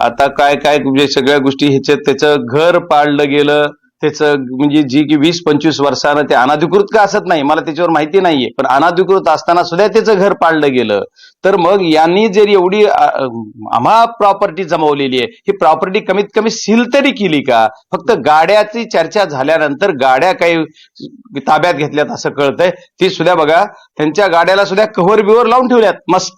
आता काय काय म्हणजे सगळ्या गोष्टी ह्याच्यात त्याचं घर पाडलं गेलं त्याचं म्हणजे जी की वीस पंचवीस वर्षानं ते अनाधिकृत का असत नाही मला त्याच्यावर माहिती नाहीये पण अनाधिकृत असताना सुद्धा त्याचं घर पाडलं गेलं. तर मग यांनी जर एवढी आम्हा प्रॉपर्टी जमवलेली आहे ही प्रॉपर्टी कमीत कमी सील तरी केली का? फक्त गाड्याची चर्चा झाल्यानंतर गाड्या काही ताब्यात घेतल्यात असं कळतंय ती सुद्धा बघा त्यांच्या गाड्याला सुद्धा कव्हर बिवर लावून ठेवल्यात मस्त.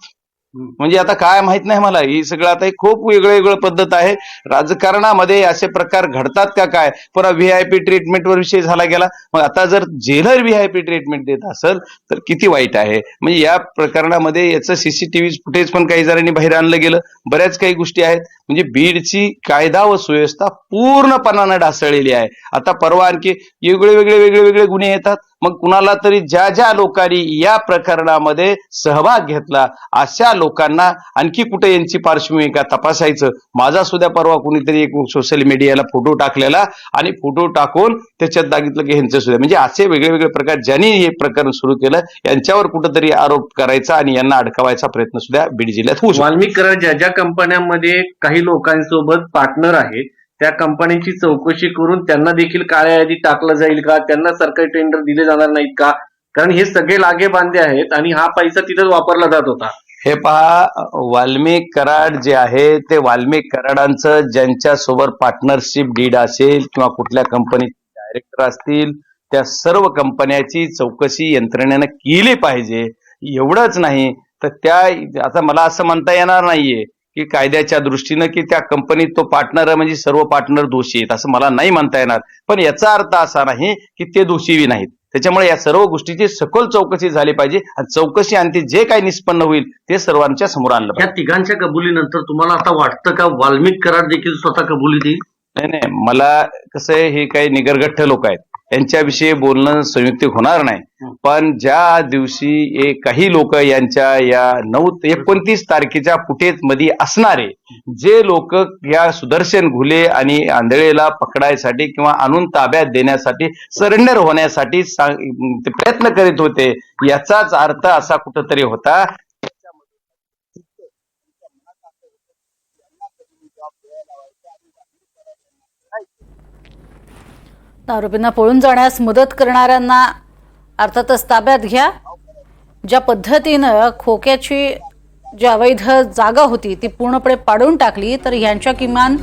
म्हणजे आता काय माहीत नाही मला. ही सगळं आता खूप वेगळं वेगळं पद्धत आहे. राजकारणामध्ये असे प्रकार घडतात का काय? पुन्हा व्हीआयपी ट्रीटमेंट वर विषय झाला गेला. मग आता जर जेलर व्हीआयपी ट्रीटमेंट देत असेल तर किती वाईट आहे? म्हणजे या प्रकरणामध्ये याचं सीसीटीव्ही फुटेज पण काही जणांनी बाहेर आणलं गेलं. बऱ्याच काही गोष्टी आहेत. म्हणजे बीडची कायदा व सुव्यवस्था पूर्णपणानं ढासळलेली आहे. आता परवा आणखी वेगळे वेगळे वेगळे वेगळे गुन्हे येतात. मग कुणाला तरी ज्या ज्या लोकांनी या प्रकरणामध्ये सहभाग घेतला अशा लोकांना आणखी कुठे यांची पार्श्वभूमी का तपासायचं? माझा सुद्धा परवा कुणीतरी एक सोशल मीडियाला फोटो टाकलेला आणि फोटो टाकून त्याच्यात दागितलं की ह्यांचं सुद्धा. म्हणजे असे वेगळे वेगळे प्रकार ज्यांनी हे प्रकरण सुरू केलं यांच्यावर कुठंतरी आरोप करायचा आणि यांना अडकवायचा प्रयत्न सुद्धा बीड जिल्ह्यात होऊ शकतो. वाल्मिक ज्या ज्या कंपन्यांमध्ये काही लोकांसोबत पार्टनर आहेत त्या कंपन्यांची चौकशी करून त्यांना देखील काळ्या यादी टाकलं जाईल का? त्यांना सरकारी टेंडर दिले जाणार नाहीत का? कारण हे सगळे लागे बांधे आहेत आणि हा पैसा तिथेच वापरला जात होता. हे पहा वाल्मिक कराड जे आहे ते वाल्मिक कराडांचं ज्यांच्या सोबत पार्टनरशिप डीड असेल किंवा कुठल्या कंपनीचे डायरेक्टर असतील त्या सर्व कंपन्याची चौकशी यंत्रणेनं केली पाहिजे. एवढंच नाही तर त्या आता मला असं म्हणता येणार नाहीये. की कायद्याच्या दृष्टीनं की त्या कंपनीत तो पार्टनर म्हणजे सर्व पार्टनर दोषी आहेत असं मला नाही म्हणता येणार. पण याचा अर्थ असा नाही की ते दोषीही नाहीत. त्याच्यामुळे या सर्व गोष्टीची सखोल चौकशी झाली पाहिजे आणि चौकशी अंती जे काही निष्पन्न होईल ते सर्वांच्या समोर आणलं या तिघांच्या कबुलीनंतर तुम्हाला आता वाटतं का वाल्मिक कराड देखील स्वतः कबुली देईल नाही नाही मला कसं आहे हे काही निगरगठ्ठ लोक आहेत. यांच्याविषयी बोलणं संयुक्तिक होणार नाही. पण ज्या दिवशी काही लोक यांच्या या नऊ एकोणतीस तारखेच्या फुटेजमध्ये असणारे जे लोक या सुदर्शन घुले आणि आंधळेला पकडायसाठी किंवा आणून ताब्यात देण्यासाठी सरेंडर होण्यासाठी प्रयत्न करीत होते याचाच अर्थ असा कुठंतरी होता. आरोपींना पळून जाण्यास मदत करणाऱ्यांना अर्थातच ताब्यात घ्या. ज्या पद्धतीनं खोक्याची जी अवैध जागा होती ती पूर्णपणे पाडून टाकली तर ह्यांच्या किमान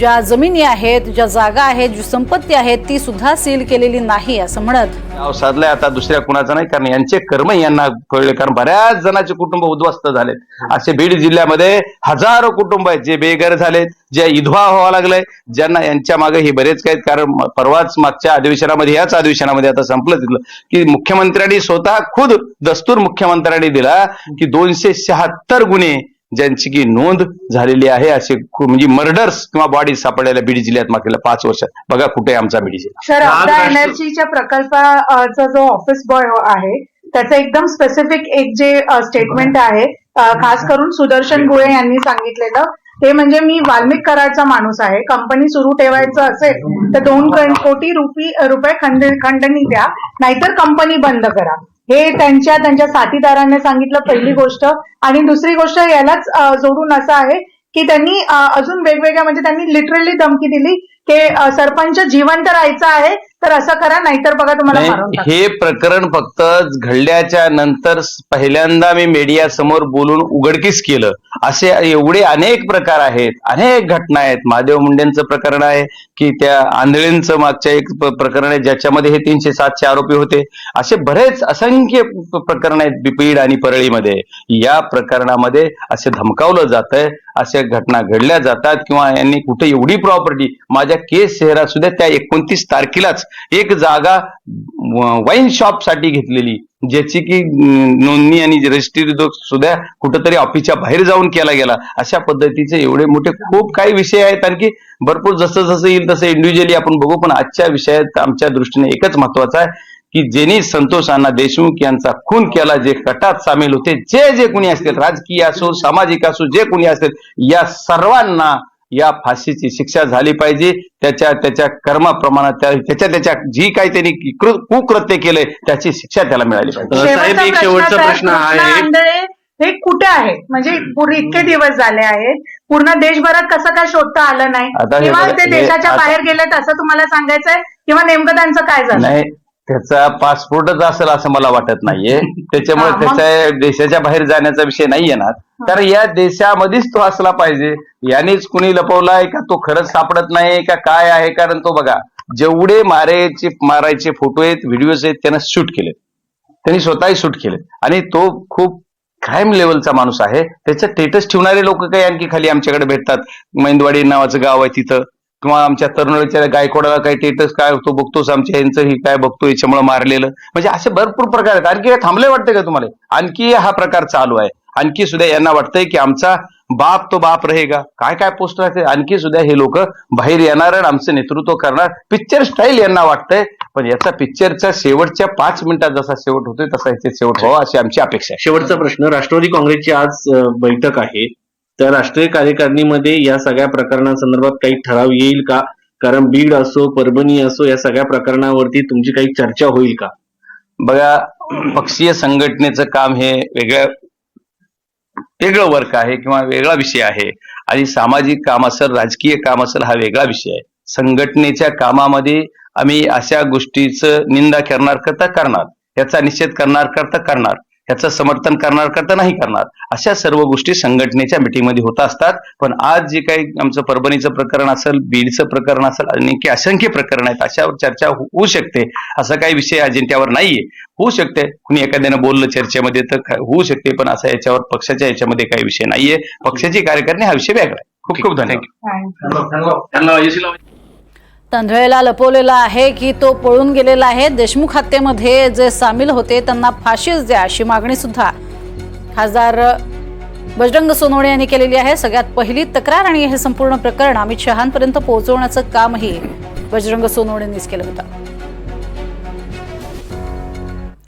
ज्या जमिनी आहेत ज्या जागा आहेत जी संपत्ती आहे ती सुद्धा सील केलेली नाही असं म्हणत. नाव साधलंय आता दुसऱ्या कुणाचं नाही कारण यांचे कर्म यांना कळले कारण बऱ्याच जणांचे कुटुंब उद्ध्वस्त झालेत. असे बीड जिल्ह्यामध्ये हजारो कुटुंब आहेत जे बेघर झालेत जे विधवा व्हावं लागलंय ज्यांना यांच्या मागे हे बरेच काही कारण म- परवाच मागच्या अधिवेशनामध्ये याच अधिवेशनामध्ये आता संपलं तिथलं की मुख्यमंत्र्यांनी स्वतः खुद दस्तूर मुख्यमंत्र्यांनी दिला की दोनशे शहात्तर गुन्हे ज्यांची की नोंद झालेली आहे असे म्हणजे मर्डर्स किंवा बॉडी सापडलेल्या बीड जिल्ह्यात मागील पाच वर्षात बघा कुठे आमचा बीड जिल्हा. एनर्जीच्या प्रकल्पाचा जो ऑफिस बॉय आहे त्याचं एकदम स्पेसिफिक एक जे स्टेटमेंट आहे खास करून सुदर्शन गुळे यांनी सांगितलेलं. ते म्हणजे मी वाल्मिक कराडचा माणूस आहे कंपनी सुरू ठेवायचं असेल तर दोन कोटी रुपी रुपये खंड खंडणी द्या नाहीतर कंपनी बंद करा. हे त्यांच्या त्यांच्या साथीदारांनी सांगितलं पहिली गोष्ट. आणि दुसरी गोष्ट यालाच जोडून असं आहे की त्यांनी अजून वेगवेगळ्या म्हणजे त्यांनी लिटरली धमकी दिली की सरपंच जिवंत राहायचं आहे. तर असं करा नाहीतर बघा तुम्हाला मारून नाही, टाकू. हे प्रकरण फक्त घडल्याच्या नंतर पहिल्यांदा मी मीडिया समोर बोलून उघडकीस केलं. असे एवढे अनेक प्रकार आहेत अनेक घटना आहेत. महादेव मुंडेंचं प्रकरण आहे की त्या आंधळींचं मागच्या एक प- प्रकरण आहे ज्याच्यामध्ये हे तीनशे सातशे आरोपी होते. असे बरेच असंख्य प- प्रकरण आहेत बीड आणि परळीमध्ये. या प्रकरणामध्ये असे धमकावलं जात आहे अशा घटना घडल्या जातात किंवा यांनी कुठे एवढी प्रॉपर्टी माझ्या केस शहरात सुद्धा त्या एकोणतीस तारखेलाच एक जागा वाईन शॉपसाठी घेतलेली ज्याची की नोंदणी आणि रजिस्ट्री सुद्धा कुठंतरी ऑफिसच्या बाहेर जाऊन केला गेला. अशा पद्धतीचे एवढे मोठे खूप काही विषय आहेत. आणखी भरपूर जसं जसं येईल तसं इंडिव्हिज्युअली आपण बघू. पण आजच्या विषयात आमच्या दृष्टीने एकच महत्त्वाचा आहे की ज्यांनी संतोष अण्णा देशमुख यांचा खून केला जे कटात सामील होते. जे जे कुणी असतील राजकीय असो सामाजिक असो जे कुणी असतील या सर्वांना या फाशीची शिक्षा झाली पाहिजे. त्याच्या त्याच्या कर्माप्रमाणात त्या- त्याच्या त्याच्या जी काही त्यांनी कृ- कुकृत्य केलंय त्याची शिक्षा त्याला मिळाली पाहिजे. अ, साहेब, शेवटचा एक शेवटचा आहे, प्रश्न हा आहे. हे कुठे आहेत? म्हणजे इतके दिवस झाले आहेत. पूर्ण देशभरात कसं काय शोधता आलं नाही? आता हे किंवा ते देशाच्या बाहेर गेलेत असं तुम्हाला सांगायचंय? किंवा नेमकं त्यांचं काय झालं? नाही त्याचा पासपोर्टच असेल असं मला वाटत नाहीये. त्याच्यामुळे? त्याच्या देशाच्या बाहेर जाण्याचा विषय नाही येणार तर या देशामध्येच तो असला पाहिजे. यानेच कुणी लपवलाय का तो खरंच सापडत नाही का काय आहे? कारण तो बघा जेवढे मारायचे मारायचे फोटो आहेत व्हिडिओज आहेत त्यांना शूट केले त्यांनी स्वतःही शूट केले आणि तो खूप क्राईम लेवलचा माणूस आहे. त्याचं स्टेटस ठेवणारे लोक काही आणखी खाली आमच्याकडे भेटतात. मैंदवाडी नावाचं गाव आहे तिथं. किंवा आमच्या तरुणाच्या गायकवाडाला काही टेटस काय तो बघतोस आमच्या यांचं ही काय बघतो याच्यामुळे मारलेलं. म्हणजे असे भरपूर प्रकार आहेत. आणखी काय थांबले वाटते का तुम्हाला? आणखी हा प्रकार चालू आहे. आणखी सुद्धा यांना वाटतंय की आमचा बाप तो बाप रहेगा. काय काय पोस्ट आणखी सुद्धा हे लोक बाहेर येणार आणि आमचं नेतृत्व करणार. पिक्चर स्टाईल यांना वाटतंय पण याचा पिक्चरच्या शेवटच्या पाच मिनिटात जसा शेवट होतोय तसा याचे शेवट व्हावा अशी आमची अपेक्षा आहे. शेवटचा प्रश्न राष्ट्रवादी काँग्रेसची आज बैठक आहे. तर राष्ट्रीय कार्यकारिणीमध्ये या सगळ्या प्रकरणांसंदर्भात काही ठराव येईल का? कारण बीड असो परभणी असो या सगळ्या प्रकरणावरती तुमची काही चर्चा होईल का? बघा पक्षीय संघटनेचं काम हे वेगळ्या वेगळं वर्क आहे किंवा वेगळा विषय आहे. आणि सामाजिक काम असेल राजकीय काम असेल हा वेगळा विषय आहे. संघटनेच्या कामामध्ये आम्ही अशा गोष्टीचं निंदा करणार करता करणार. याचा निषेध करणार करता करणार. याचं समर्थन करणार करता नाही करणार. अशा सर्व गोष्टी संघटनेच्या मिटिंगमध्ये होत असतात. पण आज जे काही आमचं परभणीचं प्रकरण असेल बीडचं प्रकरण असेल आणखी असंख्य प्रकरण आहेत अशावर चर्चा हो- होऊ शकते. असा काही विषय अजेंड्यावर नाहीये. होऊ शकते. कुणी एखाद्यानं बोललं चर्चेमध्ये तर होऊ शकते पण असा याच्यावर पक्षाच्या याच्यामध्ये काही विषय नाहीये. पक्षाची कार्यकारिणी हा विषय वेगळा आहे. खूप खूप धन्यवाद. तांधळेला लपवलेला आहे की तो पळून गेलेला आहे. देशमुख हत्येमध्ये जे सामील होते त्यांना फाशीच द्या अशी मागणी सुद्धा खासदार बजरंग सोनवणे यांनी केलेली आहे. सगळ्यात पहिली तक्रार आणि हे संपूर्ण प्रकरण अमित शहांपर्यंत पोहोचवण्याचं कामही बजरंग सोनवणेंनीच केलं होतं.